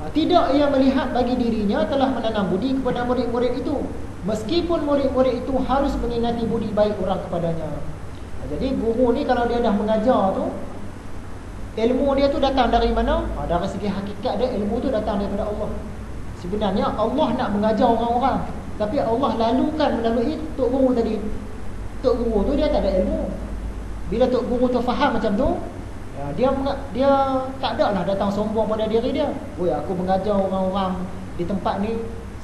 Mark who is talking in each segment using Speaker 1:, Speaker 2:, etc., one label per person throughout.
Speaker 1: ha, Tidak ia melihat bagi dirinya telah menanam budi kepada murid-murid itu. Meskipun murid-murid itu harus mengingati budi baik orang kepadanya. Ha, Jadi guru ni kalau dia dah mengajar tu Ilmu dia tu datang dari mana? Ha, dari segi hakikat dia ilmu tu datang daripada Allah. Sebenarnya Allah nak mengajar orang-orang Tapi Allah lalukan melalui Tok Guru tadi. Tok Guru tu dia tak ada ilmu. Bila Tok Guru tu faham macam tu ya, Dia dia tak ada lah datang sombong pada diri dia. Ya aku mengajar orang-orang di tempat ni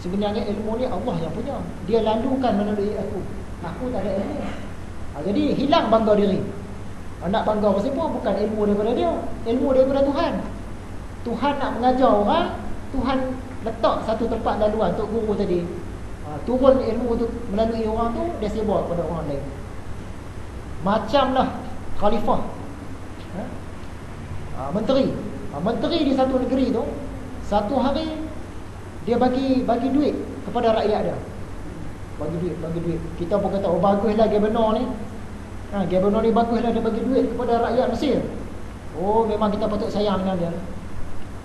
Speaker 1: Sebenarnya ilmu ni Allah yang punya. Dia lalukan melalui aku. Aku tak ada ilmu. Ha, Jadi hilang bangga diri. Ha, Nak bangga apa siapa bukan ilmu daripada dia. Ilmu daripada Tuhan. Tuhan nak mengajar orang Tuhan letak satu tempat laluan Tok Guru tadi. Ha, Turun ilmu tu melalui orang tu Dia sebar kepada orang lain. Macamlah Khalifah. Ha? Ha, Menteri ha, Menteri di satu negeri tu Satu hari dia bagi bagi duit kepada rakyat dia. Bagi duit, bagi duit. Kita pun kata, oh baguslah Gabenor ni. Ha, Gabenor ni baguslah dia bagi duit kepada rakyat Mesir. Oh, memang kita patut sayang dengan dia.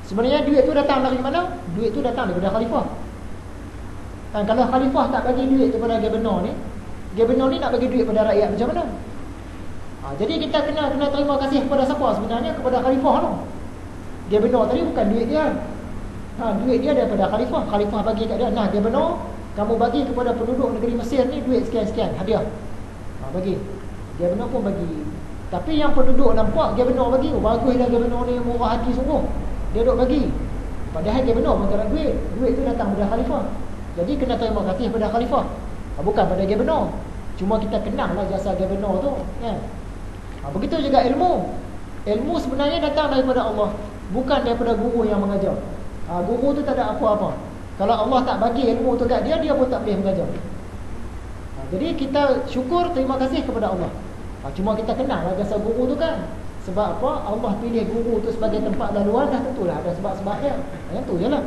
Speaker 1: Sebenarnya duit tu datang dari mana? Duit tu datang daripada khalifah. Ha, kalau khalifah tak bagi duit kepada Gabenor ni, Gabenor ni nak bagi duit kepada rakyat macam mana? Ha, jadi kita kena kena terima kasih kepada siapa sebenarnya? Kepada khalifah tu. Gabenor tadi bukan duit dia. Ha, duit dia daripada khalifah. Khalifah bagi kat dia. Nah, dia benar. Kamu bagi kepada penduduk negeri Mesir ni duit sekian-sekian. Hadiah. Ha, bagi. Dia benar pun bagi. Tapi yang penduduk nampak dia benar bagi. Oh, baguslah dia benar ni. Murah hati sungguh. Dia duk bagi. Padahal dia benar tak duit. Duit tu datang pada khalifah. Jadi kena terima kasih pada khalifah. Ha, bukan pada dia benar. Cuma kita kenal lah jasa dia benar tu. Ya. Ha, begitu juga ilmu. Ilmu sebenarnya datang daripada Allah. Bukan daripada guru yang mengajar. Ha, Guru tu tak ada apa-apa. Kalau Allah tak bagi ilmu tu kat dia Dia pun tak boleh mengajar. Ha, Jadi kita syukur terima kasih kepada Allah. Ha, Cuma kita kenal lah jasa guru tu kan. Sebab apa? Allah pilih guru tu sebagai tempat laluan Dah tentulah. Ada sebab-sebab dia. Ha, Yang tu je lah.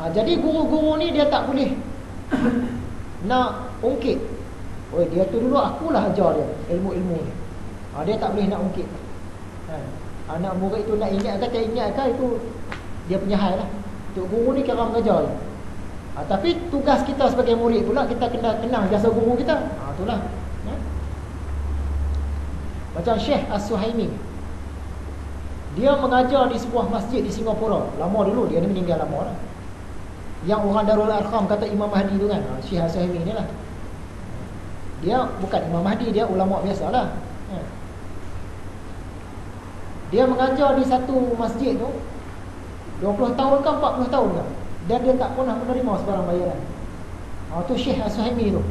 Speaker 1: Ha, Jadi guru-guru ni dia tak boleh Nak ungkit Oh dia tu dulu akulah ajar dia Ilmu-ilmu ni. Ha, Dia tak boleh nak ungkit. Ha anak murid itu nak ingat ke tak ingat ke itu dia punya hal lah. Tok guru ni kira mengajar ha, tapi tugas kita sebagai murid pula kita kena kenal jasa guru kita. Ha, itulah. Ya? macam Syekh As-Suhaimi. Dia mengajar di sebuah masjid di Singapura. Lama dulu dia ni meninggal lama lah. Yang orang Darul Arkham kata Imam Mahdi tu kan? Ha, Syekh As-Suhaimi ni lah dia bukan Imam Mahdi dia ulama biasa lah ya. Dia mengajar di satu masjid tu 20 tahun ke 40 tahun ke? Dan dia tak pernah menerima sebarang bayaran. Ha, tu Syekh As-Suhaimi tu.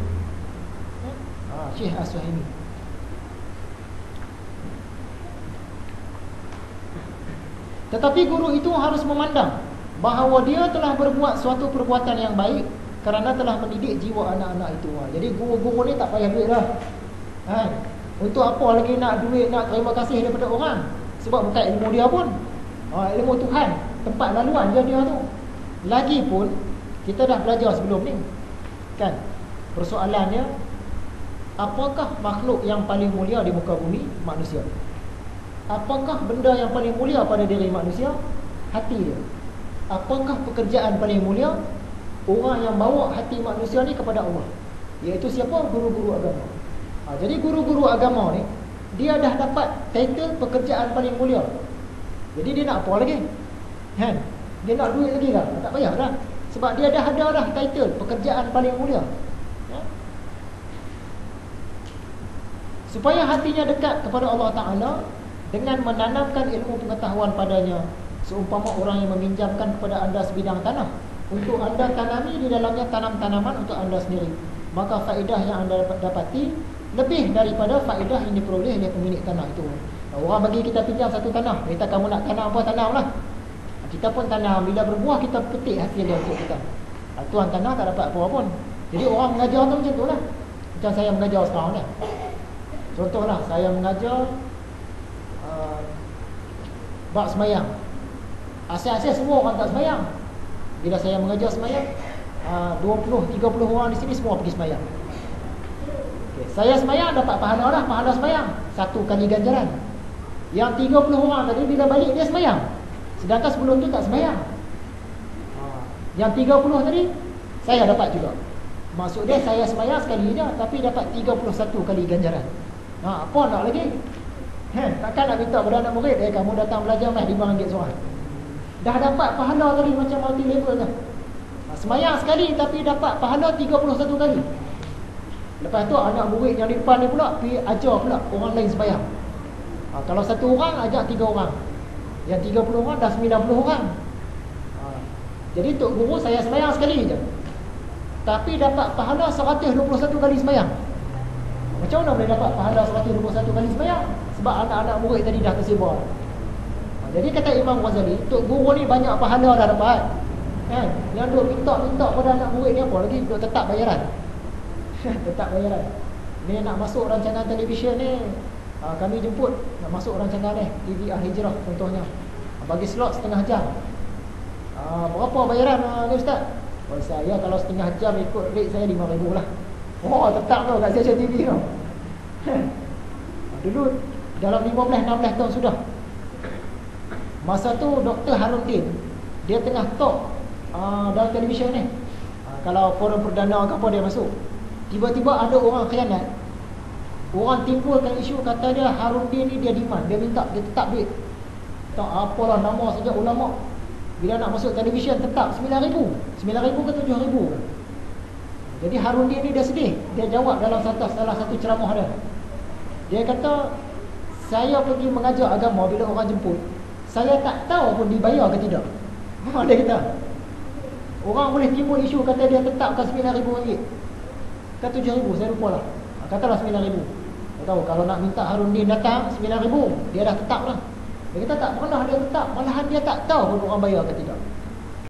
Speaker 1: Ha, Syekh As-Suhaimi. Tetapi guru itu harus memandang Bahawa dia telah berbuat suatu perbuatan yang baik Kerana telah mendidik jiwa anak-anak itu ha, Jadi guru-guru ni tak payah duit lah. Ha, Untuk apa lagi nak duit Nak terima kasih daripada orang? Sebab bukan ilmu dia pun. Ha, Ilmu Tuhan Tempat laluan dia dia tu. Lagipun Kita dah belajar sebelum ni Kan? Persoalannya Apakah makhluk yang paling mulia di muka bumi? Manusia. Apakah benda yang paling mulia pada diri manusia? Hati dia. Apakah pekerjaan paling mulia? Orang yang bawa hati manusia ni kepada Allah Iaitu siapa? Guru-guru agama ha, Jadi guru-guru agama ni dia dah dapat title pekerjaan paling mulia. Jadi dia nak apa lagi? Kan? Dia nak duit lagi dah. Tak payah dah. Sebab dia dah ada dah title pekerjaan paling mulia. Ya? Supaya hatinya dekat kepada Allah Ta'ala dengan menanamkan ilmu pengetahuan padanya. Seumpama orang yang meminjamkan kepada anda sebidang tanah. Untuk anda tanami di dalamnya tanam tanaman untuk anda sendiri. Maka faedah yang anda dapati lebih daripada faedah yang diperoleh oleh pemilik tanah itu. Orang bagi kita pinjam satu tanah, kita kamu nak tanam apa tanamlah. Kita pun tanam bila berbuah kita petik hasil dia untuk kita. Tuan tanah tak dapat apa-apa pun. Jadi orang mengajar tu macam itulah. Macam saya mengajar sekarang ni. Contohlah saya mengajar uh, bab semayang. Asal-asal semua orang tak semayang. Bila saya mengajar semayang, uh, 20 30 orang di sini semua pergi semayang. Saya semayang dapat pahala dah Pahala semayang Satu kali ganjaran Yang 30 orang tadi bila balik dia semayang Sedangkan sebelum tu tak sembahyang. Ha. Yang 30 tadi saya dapat juga. Maksud dia saya sembahyang sekali je tapi dapat 31 kali ganjaran. Ha, apa nak lagi? Kan, takkan nak minta pada anak murid eh kamu datang belajar meh RM5 seorang. Dah dapat pahala tadi macam multi level dah. Ha, semayang sekali tapi dapat pahala 31 kali. Lepas tu anak murid yang di depan ni pula pergi ajar pula orang lain semayang. Ha, kalau satu orang ajak tiga orang. Yang 30 orang dah 90 orang. Ha, jadi tok guru saya semayang sekali je. Tapi dapat pahala 121 kali semayang. Macam mana boleh dapat pahala 121 kali semayang? Sebab anak-anak murid tadi dah tersebar Jadi kata Imam Ghazali Tok guru ni banyak pahala dah dapat. Kan? Yang duk minta-minta pada anak murid ni apa? Lagi? Duk tetap bayaran. Tetap bayaran. Ni nak masuk rancangan televisyen ni ha, Kami jemput Nak masuk rancangan ni TV Al-Hijrah contohnya. Ha, Bagi slot setengah jam. Ha, Berapa bayaran ha, ni Ustaz? Oh, saya kalau setengah jam ikut rate saya RM5,000 lah. Oh tetap tu kat stesen TV tu. Dulu dalam 15-16 tahun sudah Masa tu Dr. Haruddin Dia tengah talk uh, Dalam televisyen ni. Uh, Kalau forum perdana ke apa dia masuk. Tiba-tiba ada orang khianat. Orang timbulkan isu kata dia Haruddin ni dia demand Dia minta dia tetap duit. Tak apalah nama saja ulama. Bila nak masuk televisyen tetap 9,000 9,000 ke 7,000 Jadi Haruddin ni dia sedih. Dia jawab dalam satu, salah satu ceramah dia. Dia kata saya pergi mengajar agama bila orang jemput saya tak tahu pun dibayar ke tidak. Dia kata? Orang boleh timbul isu kata dia tetapkan RM9,000 ke RM7,000 saya lupa lah ha, katalah RM9,000 saya tahu kalau nak minta Harun Din datang RM9,000 dia dah tetap lah dia kata tak pernah dia tetap malahan dia tak tahu pun orang bayar ke tidak